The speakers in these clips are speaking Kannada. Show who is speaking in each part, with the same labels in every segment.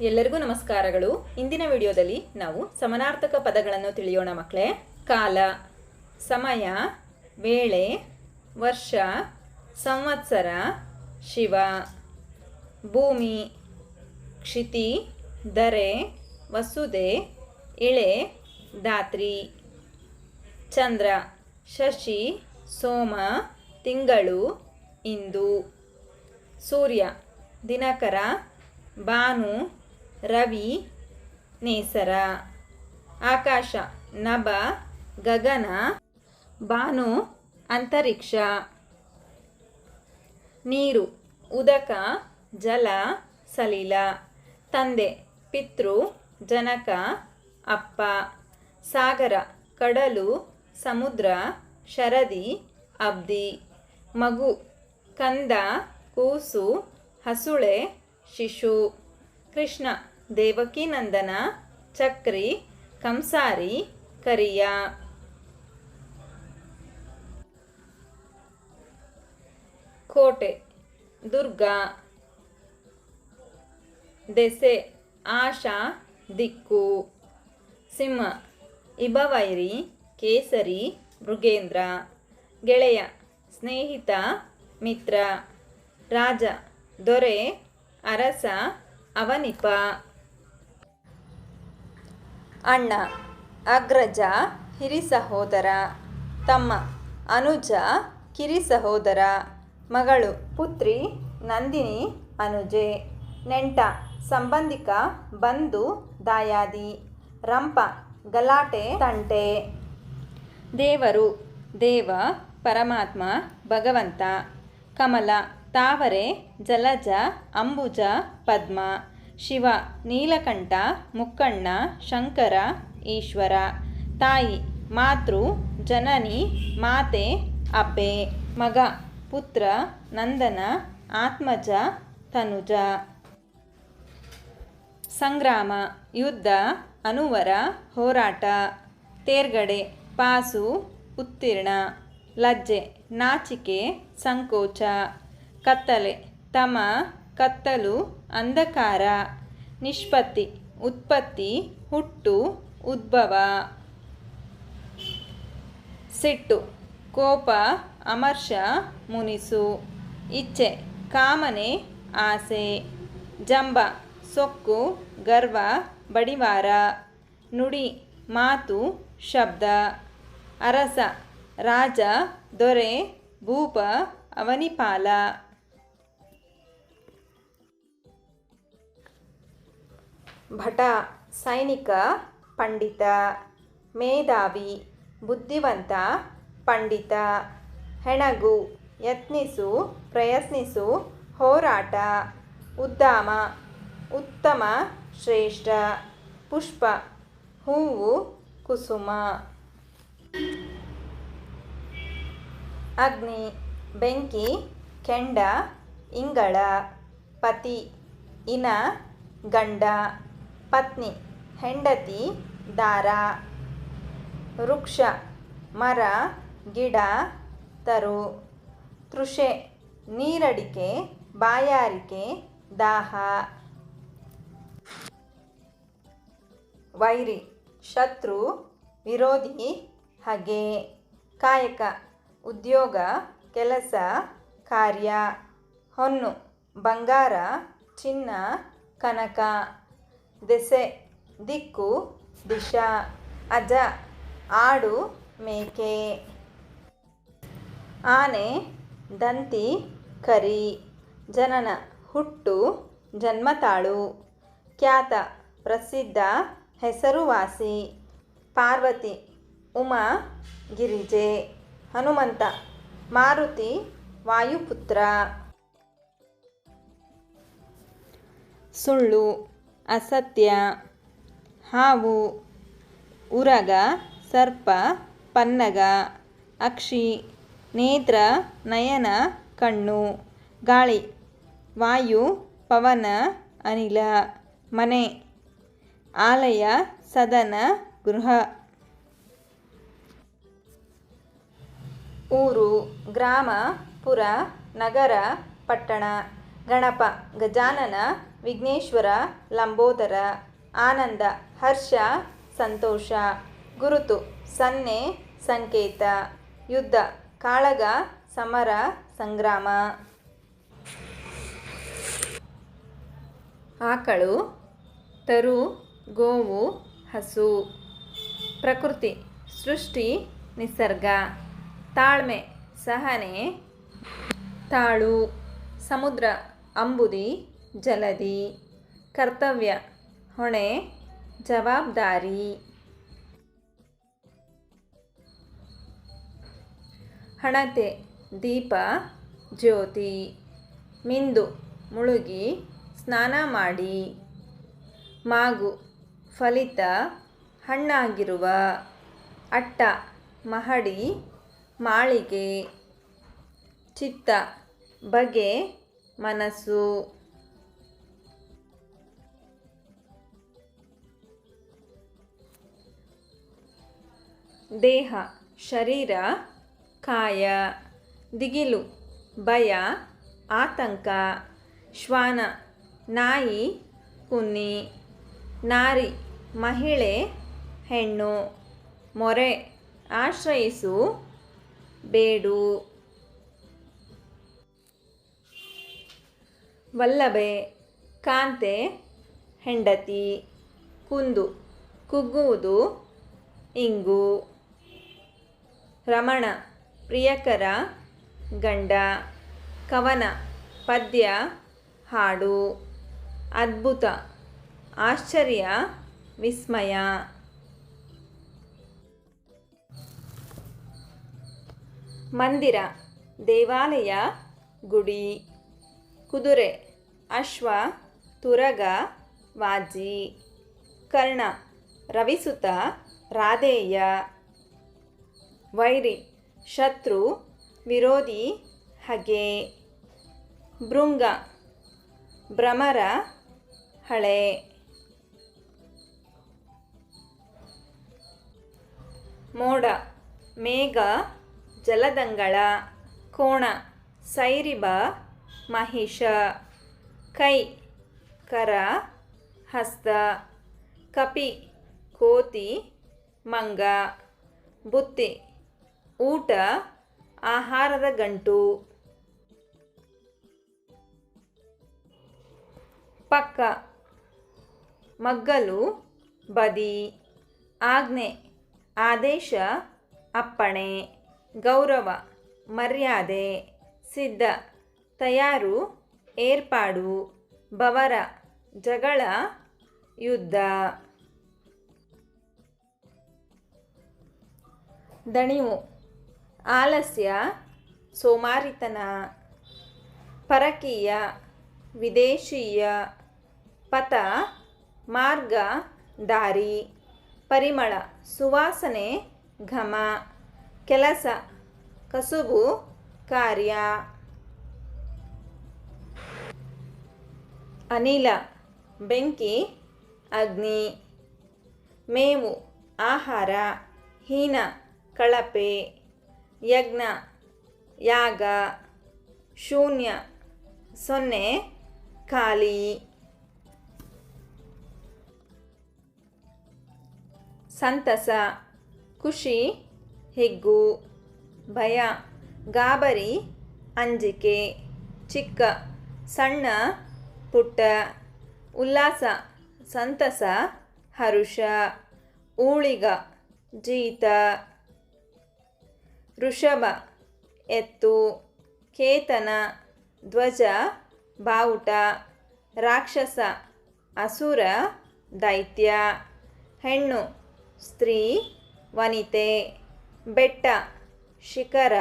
Speaker 1: ಎಲ್ಲರಿಗೂ ನಮಸ್ಕಾರಗಳು. ಇಂದಿನ ವಿಡಿಯೋದಲ್ಲಿ ನಾವು ಸಮನಾರ್ಥಕ ಪದಗಳನ್ನು ತಿಳಿಯೋಣ ಮಕ್ಕಳೇ. ಕಾಲ, ಸಮಯ, ವೇಳೆ, ವರ್ಷ, ಸಂವತ್ಸರ, ಶಿವ, ಭೂಮಿ, ಕ್ಷಿತಿ, ದರೆ, ವಸುದೆ ಇಳೆ ಧಾತ್ರಿ, ಚಂದ್ರ, ಶಶಿ, ಸೋಮ, ತಿಂಗಳು, ಇಂದು, ಸೂರ್ಯ. ದಿನಕರ, ಭಾನು, ರವಿ, ನೇಸರ. ಆಕಾಶ, ನಭ, ಗಗನ, ಭಾನು, ಅಂತರಿಕ್ಷ. ನೀರು, ಉದಕ, ಜಲ, ಸಲಿಲ. ತಂದೆ, ಪಿತೃ, ಜನಕ, ಅಪ್ಪ. ಸಾಗರ, ಕಡಲು, ಸಮುದ್ರ, ಶರದಿ, ಅಬ್ದಿ. ಮಗು, ಕಂದ, ಕೂಸು ಹಸುಳೆ, ಶಿಶು, ಕೃಷ್ಣ, ದೇವಕೀನಂದನ, ಚಕ್ರಿ, ಕಂಸಾರಿ, ಕರಿಯ. ಕೋಟೆ, ದುರ್ಗ. ದೆಸೆ, ಆಶಾ, ದಿಕ್ಕು. ಸಿಂಹ, ಇಬವೈರಿ, ಕೇಸರಿ, ಮೃಗೇಂದ್ರ. ಗೆಳೆಯ, ಸ್ನೇಹಿತ, ಮಿತ್ರ. ರಾಜ ದೊರೆ, ಅರಸ, ಅವನಿಪ. ಅಣ್ಣ, ಅಗ್ರಜ, ಹಿರಿ ಸಹೋದರ. ತಮ್ಮ, ಅನುಜ, ಕಿರಿ ಸಹೋದರ. ಮಗಳು, ಪುತ್ರಿ, ನಂದಿನಿ, ಅನುಜೆ. ನೆಂಟ, ಸಂಬಂಧಿಕ, ಬಂಧು, ದಾಯಾದಿ. ರಂಪ, ಗಲಾಟೆ, ತಂಟೆ. ದೇವರು, ದೇವ, ಪರಮಾತ್ಮ, ಭಗವಂತ. ಕಮಲ ತಾವರೆ, ಜಲಜ, ಅಂಬುಜ, ಪದ್ಮ, ಶಿವ, ನೀಲಕಂಠ, ಮುಕ್ಕಣ್ಣ, ಶಂಕರ, ಈಶ್ವರ, ತಾಯಿ, ಮಾತೃ, ಜನನಿ, ಮಾತೆ, ಅಬ್ಬೆ, ಮಗ, ಪುತ್ರ, ನಂದನ, ಆತ್ಮಜ, ತನುಜ. ಸಂಗ್ರಾಮ, ಯುದ್ಧ, ಅನುವರ, ಹೋರಾಟ, ತೇರ್ಗಡೆ, ಪಾಸು, ಉತ್ತೀರ್ಣ, ಲಜ್ಜೆ, ನಾಚಿಕೆ, ಸಂಕೋಚ. ಕತ್ತಲೆ. ತಮ, ಕತ್ತಲು, ಅಂಧಕಾರ. ನಿಷ್ಪತ್ತಿ, ಉತ್ಪತ್ತಿ, ಹುಟ್ಟು, ಉದ್ಭವ. ಸಿಟ್ಟು, ಕೋಪ, ಅಮರ್ಷ, ಮುನಿಸು. ಇಚ್ಛೆ, ಕಾಮನೆ, ಆಸೆ. ಜಂಬ, ಸೊಕ್ಕು, ಗರ್ವ, ಬಡಿವಾರ. ನುಡಿ, ಮಾತು, ಶಬ್ದ. ಅರಸ, ರಾಜ, ದೊರೆ, ಭೂಪ, ಅವನಿಪಾಲ. ಭಟ, ಸೈನಿಕ, ಪಂಡಿತ, ಮೇಧಾವಿ, ಬುದ್ಧಿವಂತ, ಪಂಡಿತ, ಹೆಣಗು, ಯತ್ನಿಸು, ಪ್ರಯತ್ನಿಸು, ಹೋರಾಟ, ಉದ್ದಾಮ, ಉತ್ತಮ, ಶ್ರೇಷ್ಠ, ಪುಷ್ಪ, ಹೂವು, ಕುಸುಮ. ಅಗ್ನಿ, ಬೆಂಕಿ, ಕೆಂಡ, ಇಂಗಳ, ಪತಿ, ಇನ, ಗಂಡ. ಪತ್ನಿ, ಹೆಂಡತಿ, ದಾರ, ವೃಕ್ಷ, ಮರ, ಗಿಡ, ತರು, ತೃಷೆ, ನೀರಡಿಕೆ, ಬಾಯಾರಿಕೆ, ದಾಹ. ವೈರಿ, ಶತ್ರು, ವಿರೋಧಿ, ಹಗೆ. ಕಾಯಕ, ಉದ್ಯೋಗ, ಕೆಲಸ, ಕಾರ್ಯ. ಹೊನ್ನು, ಬಂಗಾರ, ಚಿನ್ನ, ಕನಕ. ದೆಸೆ, ದಿಕ್ಕು, ದಿಶಾ, ಅಜ, ಆಡು, ಮೇಕೆ, ಆನೆ, ದಂತಿ, ಕರಿ, ಜನನ, ಹುಟ್ಟು, ಜನ್ಮತಾಳು, ಖ್ಯಾತ, ಪ್ರಸಿದ್ಧ, ಹೆಸರುವಾಸಿ, ಪಾರ್ವತಿ, ಉಮಾ, ಗಿರಿಜೆ, ಹನುಮಂತ, ಮಾರುತಿ, ವಾಯುಪುತ್ರ. ಸುಳ್ಳು ಅಸತ್ಯ. ಹಾವು, ಉರಗ, ಸರ್ಪ, ಪನ್ನಗ, ಅಕ್ಷಿ, ನೇತ್ರ, ನಯನ, ಕಣ್ಣು, ಗಾಳಿ, ವಾಯು, ಪವನ, ಅನಿಲ, ಮನೆ, ಆಲಯ, ಸದನ, ಗೃಹ. ಊರು, ಗ್ರಾಮ, ಪುರ, ನಗರ, ಪಟ್ಟಣ, ಗಣಪ, ಗಜಾನನ ವಿಘ್ನೇಶ್ವರ, ಲಂಬೋದರ, ಆನಂದ, ಹರ್ಷ, ಸಂತೋಷ, ಗುರುತು, ಸನ್ನೆ, ಸಂಕೇತ, ಯುದ್ಧ, ಕಾಳಗ, ಸಮರ, ಸಂಗ್ರಾಮ. ಆಕಳು, ತರು, ಗೋವು, ಹಸು. ಪ್ರಕೃತಿ, ಸೃಷ್ಟಿ, ನಿಸರ್ಗ. ತಾಳ್ಮೆ, ಸಹನೆ. ತಾಳು, ಸಮುದ್ರ, ಅಂಬುದಿ. ಜಲದಿ. ಕರ್ತವ್ಯ. ಹೊಣೆ. ಜವಾಬ್ದಾರಿ. ಹಣತೆ. ದೀಪ. ಜ್ಯೋತಿ. ಮಿಂದು. ಮುಳುಗಿ. ಸ್ನಾನ ಮಾಡಿ. ಮಾಗು. ಫಲಿತ. ಹಣ್ಣಾಗಿರುವ. ಅಟ್ಟ. ಮಹಡಿ. ಮಾಳಿಗೆ. ಚಿತ್ತ. ಬಗೆ. ಮನಸ್ಸು. ದೇಹ, ಶರೀರ, ಕಾಯ, ದಿಗಿಲು, ಭಯ, ಆತಂಕ, ಶ್ವಾನ, ನಾಯಿ, ಕುನ್ನಿ, ನಾರಿ, ಮಹಿಳೆ, ಹೆಣ್ಣು, ಮೊರೆ, ಆಶ್ರಯಿಸು, ಬೇಡು. ವಲ್ಲಭೆ, ಕಾಂತೆ, ಹೆಂಡತಿ, ಕುಂದು, ಕುಗ್ಗುವುದು, ಇಂಗು. ರಮಣ, ಪ್ರಿಯಕರ, ಗಂಡ, ಕವನ, ಪದ್ಯ, ಹಾಡು, ಅದ್ಭುತ, ಆಶ್ಚರ್ಯ, ವಿಸ್ಮಯ. ಮಂದಿರ, ದೇವಾಲಯ, ಗುಡಿ. ಕುದುರೆ, ಅಶ್ವ, ತುರಗ, ವಾಜಿ. ಕರ್ಣ, ರವಿಸುತ, ರಾಧೇಯ. ವೈರಿ, ಶತ್ರು, ವಿರೋಧಿ, ಹಗೆ, ಭೃಂಗ, ಭ್ರಮರ, ಹಳೆ. ಮೋಡ, ಮೇಘ, ಜಲದಂಗಳ, ಕೋಣ, ಸೈರಿಬ ಮಹಿಷ ಕೈ, ಕರ, ಹಸ್ತ. ಕಪಿ, ಕೋತಿ, ಮಂಗ. ಬುತ್ತಿ. ಊಟ, ಆಹಾರದ ಗಂಟು, ಪಕ್ಕ, ಮಗ್ಗಲು, ಬದಿ, ಆಜ್ಞೆ, ಆದೇಶ, ಅಪ್ಪಣೆ, ಗೌರವ, ಮರ್ಯಾದೆ, ಸಿದ್ಧ, ತಯಾರು, ಏರ್ಪಾಡು, ಬವರ, ಜಗಳ, ಯುದ್ಧ. ದಣಿವು. ಆಲಸ್ಯ, ಸೋಮಾರಿತನ, ಪರಕೀಯ, ವಿದೇಶೀಯ, ಪಥ, ಮಾರ್ಗ, ದಾರಿ, ಪರಿಮಳ, ಸುವಾಸನೆ, ಘಮ, ಕೆಲಸ, ಕಸುಬು, ಕಾರ್ಯ. ಅನಿಲ, ಬೆಂಕಿ, ಅಗ್ನಿ. ಮೇವು, ಆಹಾರ, ಹೀನ, ಕಳಪೆ. ಯಜ್ಞ, ಯಾಗ, ಶೂನ್ಯ, ಸೊನ್ನೆ, ಖಾಲಿ. ಸಂತಸ, ಖುಷಿ, ಹಿಗ್ಗು, ಭಯ, ಗಾಬರಿ, ಅಂಜಿಕೆ, ಚಿಕ್ಕ, ಸಣ್ಣ, ಪುಟ್ಟ, ಉಲ್ಲಾಸ, ಸಂತಸ, ಹರುಷ, ಊಳಿಗ, ಜೀತ. ಋಷಭ ಎತ್ತು, ಕೇತನ, ಧ್ವಜ, ಬಾವುಟ, ರಾಕ್ಷಸ, ಅಸುರ, ದೈತ್ಯ, ಹೆಣ್ಣು, ಸ್ತ್ರೀ, ವನಿತೆ, ಬೆಟ್ಟ, ಶಿಖರ,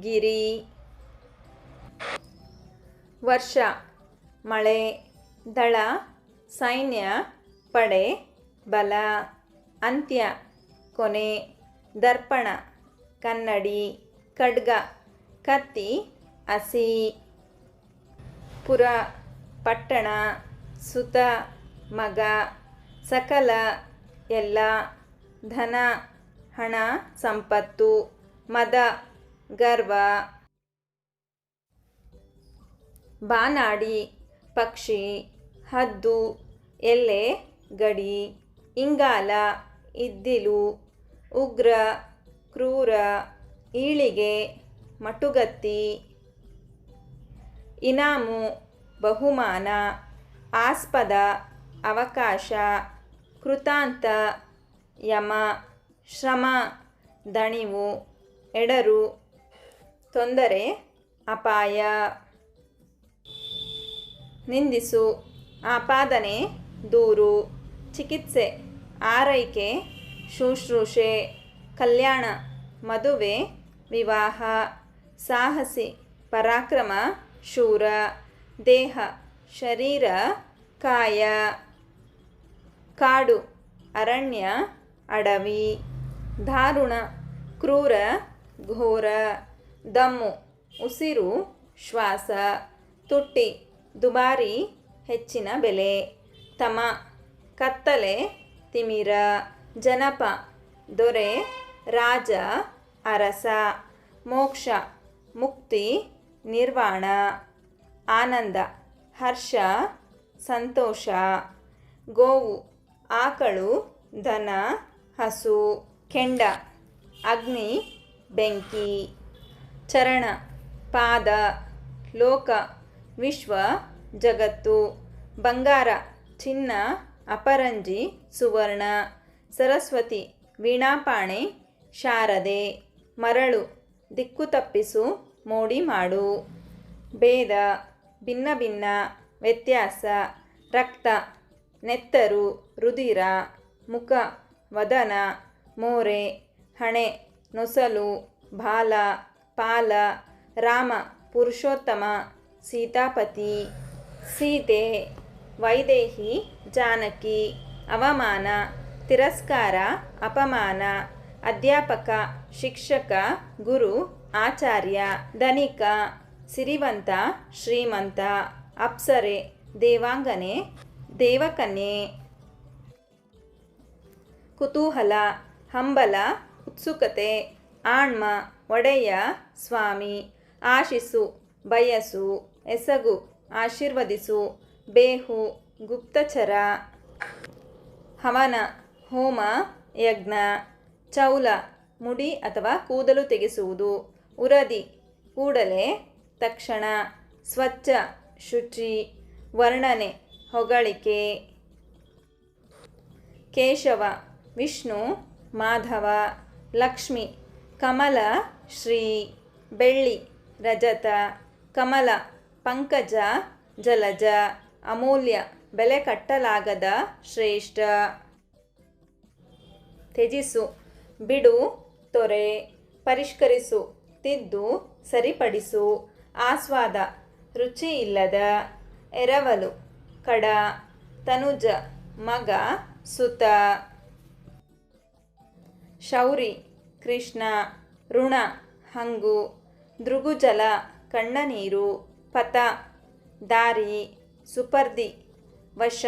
Speaker 1: ಗಿರಿ. ವರ್ಷ, ಮಳೆ, ದಳ, ಸೈನ್ಯ, ಪಡೆ, ಬಲ, ಅಂತ್ಯ, ಕೊನೆ, ದರ್ಪಣ. ಕನ್ನಡಿ, ಖಡ್ಗ, ಕತ್ತಿ, ಹಸಿ, ಪುರ, ಪಟ್ಟಣ, ಸುತ, ಮಗ, ಸಕಲ, ಎಲ್ಲ, ಧನ, ಹಣ, ಸಂಪತ್ತು, ಮದ, ಗರ್ವ, ಬಾನಾಡಿ, ಪಕ್ಷಿ, ಹದ್ದು ಎಲ್ಲೆ ಗಡಿ, ಇಂಗಾಲ, ಇದ್ದಿಲು, ಉಗ್ರ ಕ್ರೂರ, ಈಳಿಗೆ, ಮಟುಗತ್ತಿ, ಇನಾಮು, ಬಹುಮಾನ, ಆಸ್ಪದ, ಅವಕಾಶ, ಕೃತಾಂತ, ಯಮ, ಶ್ರಮ, ದಣಿವು, ಎಡರು, ತೊಂದರೆ, ಅಪಾಯ. ನಿಂದಿಸು, ಆಪಾದನೆ, ದೂರು, ಚಿಕಿತ್ಸೆ, ಆರೈಕೆ, ಶುಶ್ರೂಷೆ. ಕಲ್ಯಾಣ, ಮದುವೆ, ವಿವಾಹ, ಸಾಹಸಿ, ಪರಾಕ್ರಮ, ಶೂರ, ದೇಹ, ಶರೀರ, ಕಾಯ, ಕಾಡು, ಅರಣ್ಯ, ಅಡವಿ ದಾರುಣ ಕ್ರೂರ, ಘೋರ, ದಮ್ಮು, ಉಸಿರು, ಶ್ವಾಸ, ತುಟ್ಟಿ, ದುಬಾರಿ, ಹೆಚ್ಚಿನ ಬೆಲೆ, ತಮ, ಕತ್ತಲೆ, ತಿಮಿರ, ಜನಪ, ದೊರೆ ರಾಜ, ಅರಸ, ಮೋಕ್ಷ, ಮುಕ್ತಿ, ನಿರ್ವಾಣ, ಆನಂದ, ಹರ್ಷ, ಸಂತೋಷ, ಗೋವು, ಆಕಳು ದನ ಹಸು, ಕೆಂಡ, ಅಗ್ನಿ, ಬೆಂಕಿ, ಚರಣ, ಪಾದ, ಲೋಕ, ವಿಶ್ವ, ಜಗತ್ತು, ಬಂಗಾರ, ಚಿನ್ನ, ಅಪರಂಜಿ, ಸುವರ್ಣ, ಸರಸ್ವತಿ, ವೀಣಾಪಾಣೆ ಶಾರದೆ, ಮರಳು, ದಿಕ್ಕು ತಪ್ಪಿಸು, ಮೋಡಿ ಮಾಡು. ಭೇದ, ಭಿನ್ನ ಭಿನ್ನ, ವ್ಯತ್ಯಾಸ, ರಕ್ತ, ನೆತ್ತರು ರುದಿರ ಮುಖ, ವದನ, ಮೋರೆ, ಹಣೆ, ನೊಸಲು, ಬಾಲ, ಪಾಲ, ರಾಮ, ಪುರುಷೋತ್ತಮ, ಸೀತಾಪತಿ, ಸೀತೆ, ವೈದೇಹಿ, ಜಾನಕಿ, ಅವಮಾನ, ತಿರಸ್ಕಾರ, ಅಪಮಾನ ಅಧ್ಯಾಪಕ, ಶಿಕ್ಷಕ, ಗುರು, ಆಚಾರ್ಯ, ಧನಿಕ, ಸಿರಿವಂತ, ಶ್ರೀಮಂತ, ಅಪ್ಸರೆ, ದೇವಾಂಗನೆ, ದೇವಕನ್ಯೆ, ಕುತೂಹಲ, ಹಂಬಲ, ಉತ್ಸುಕತೆ, ಆಣ್ಮ, ಒಡೆಯ, ಸ್ವಾಮಿ, ಆಶಿಸು, ಬಯಸು, ಎಸಗು, ಆಶೀರ್ವದಿಸು, ಬೇಹು, ಗುಪ್ತಚರ, ಹವನ, ಹೋಮ, ಯಜ್ಞ ಚೌಲ, ಮುಡಿ ಅಥವಾ ಕೂದಲು ತೆಗೆಸುವುದು. ಉರದಿ, ಕೂಡಲೇ, ತಕ್ಷಣ, ಸ್ವಚ್ಛ, ಶುಚಿ, ವರ್ಣನೆ, ಹೊಗಳಿಕೆ. ಕೇಶವ, ವಿಷ್ಣು, ಮಾಧವ, ಲಕ್ಷ್ಮಿ, ಕಮಲ, ಶ್ರೀ, ಬೆಳ್ಳಿ, ರಜತ, ಕಮಲ, ಪಂಕಜ, ಜಲಜ, ಅಮೂಲ್ಯ, ಬೆಲೆ ಕಟ್ಟಲಾಗದ ಶ್ರೇಷ್ಠ. ತ್ಯಜಿಸು ಬಿಡು, ತೊರೆ, ಪರಿಷ್ಕರಿಸು, ತಿದ್ದು, ಸರಿಪಡಿಸು, ಆಸ್ವಾದ, ರುಚಿ ಇಲ್ಲದ, ಎರವಲು, ಕಡ, ತನುಜ, ಮಗ, ಸುತ. ಶೌರಿ, ಕೃಷ್ಣ, ಋಣ, ಹಂಗು, ದೃಗುಜಲ, ಕಣ್ಣನೀರು, ಪಥ, ದಾರಿ, ಸುಪರ್ದಿ, ವಶ.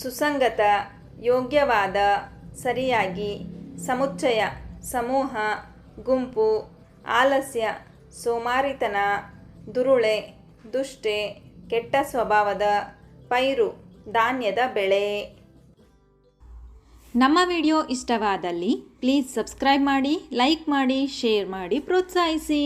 Speaker 1: ಸುಸಂಗತ, ಯೋಗ್ಯವಾದ, ಸರಿಯಾಗಿ, ಸಮುಚ್ಚಯ, ಸಮೂಹ, ಗುಂಪು, ಆಲಸ್ಯ, ಸೋಮಾರಿತನ, ದುರುಳೆ, ದುಷ್ಟೆ, ಕೆಟ್ಟ ಸ್ವಭಾವದ, ಪೈರು, ಧಾನ್ಯದ ಬೆಳೆ.
Speaker 2: ನಮ್ಮ ವಿಡಿಯೋ ಇಷ್ಟವಾದಲ್ಲಿ ಪ್ಲೀಸ್ ಸಬ್ಸ್ಕ್ರೈಬ್ ಮಾಡಿ, ಲೈಕ್ ಮಾಡಿ, ಶೇರ್ ಮಾಡಿ ಪ್ರೋತ್ಸಾಹಿಸಿ.